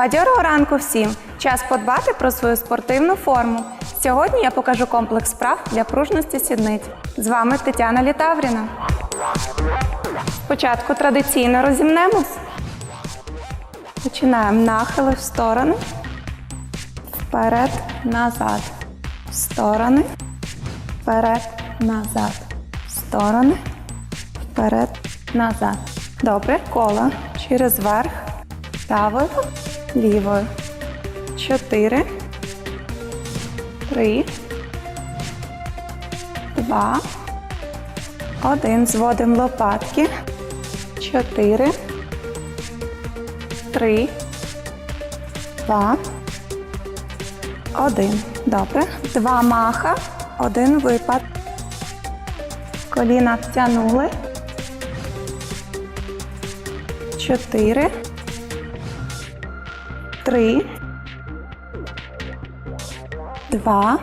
Бадьорого ранку всім! Час подбати про свою спортивну форму. Сьогодні я покажу комплекс справ для пружності сідниць. З вами Тетяна Літавріна. Спочатку традиційно розімнемось. Починаємо нахили в сторони. Вперед, назад. В сторони. Вперед, назад. В сторони. Вперед, назад. Добре, коло. Через верх. Правою, лівою. Чотири. Три. Два. Один. Зводимо лопатки. Чотири. Три. Два. Один. Добре. Два маха. Один випад. Коліна втягнули. Чотири. Три. Два.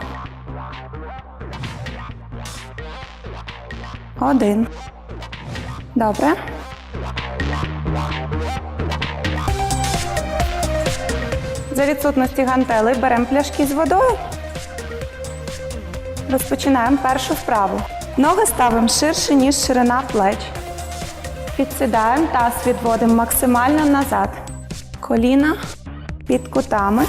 Один. Добре. За відсутності гантелей беремо пляшки з водою. Розпочинаємо першу вправу. Ноги ставимо ширше, ніж ширина плеч. Підсідаємо, таз відводимо максимально назад. Коліна під кутами.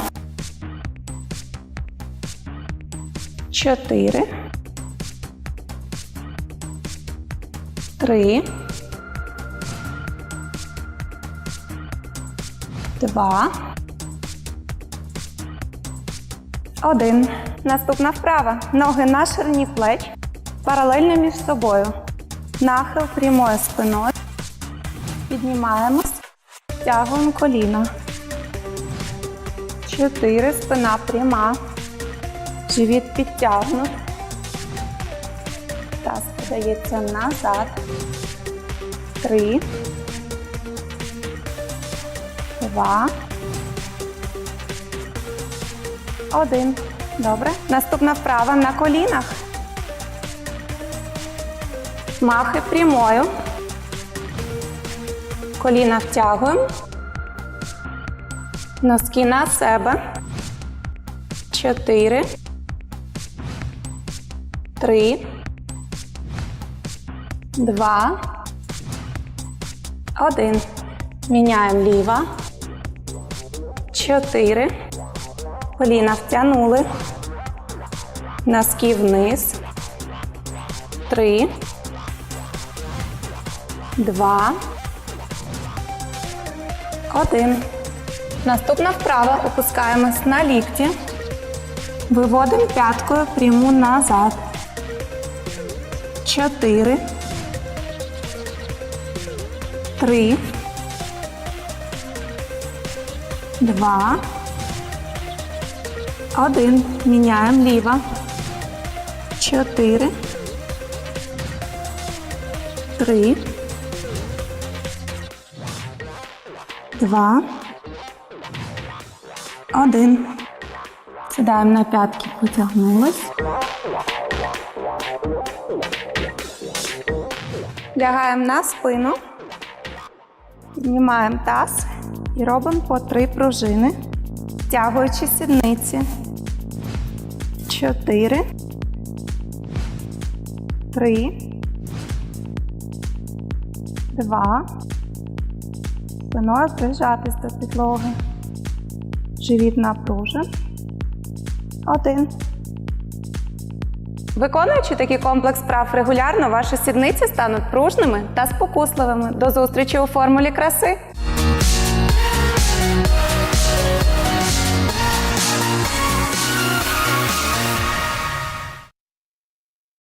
Чотири. Три. Два. Один. Наступна вправа. Ноги на ширині плеч. Паралельно між собою. Нахил прямою спиною. Піднімаємось. Тягуємо коліна. Чотири. Спина пряма. Живіт підтягнут. Таз подається назад. Три. Два. Один. Добре. Наступна вправа на колінах. Махи прямою. Коліна втягуємо. Носки на себе. Чотири. Три. Два. Один. Міняємо ліва. Чотири. Коліна втягнули. Носки вниз. Три. Два. Один. Наступна вправа. Опускаємось на лікті. Виводимо п'яткою пряму назад. Чотири. Три. Два. Один. Міняємо ліва. Чотири. Три. Два. Один. Сідаємо на п'ятки, потягнулись. Лягаємо на спину. Піднімаємо таз і робимо по три пружини, втягуючи сідниці. Чотири. Три. Два. Спиною прижатись до підлоги. Живіт напружен. Один. Виконуючи такий комплекс справ регулярно, ваші сідниці стануть пружними та спокусливими. До зустрічі у формулі краси!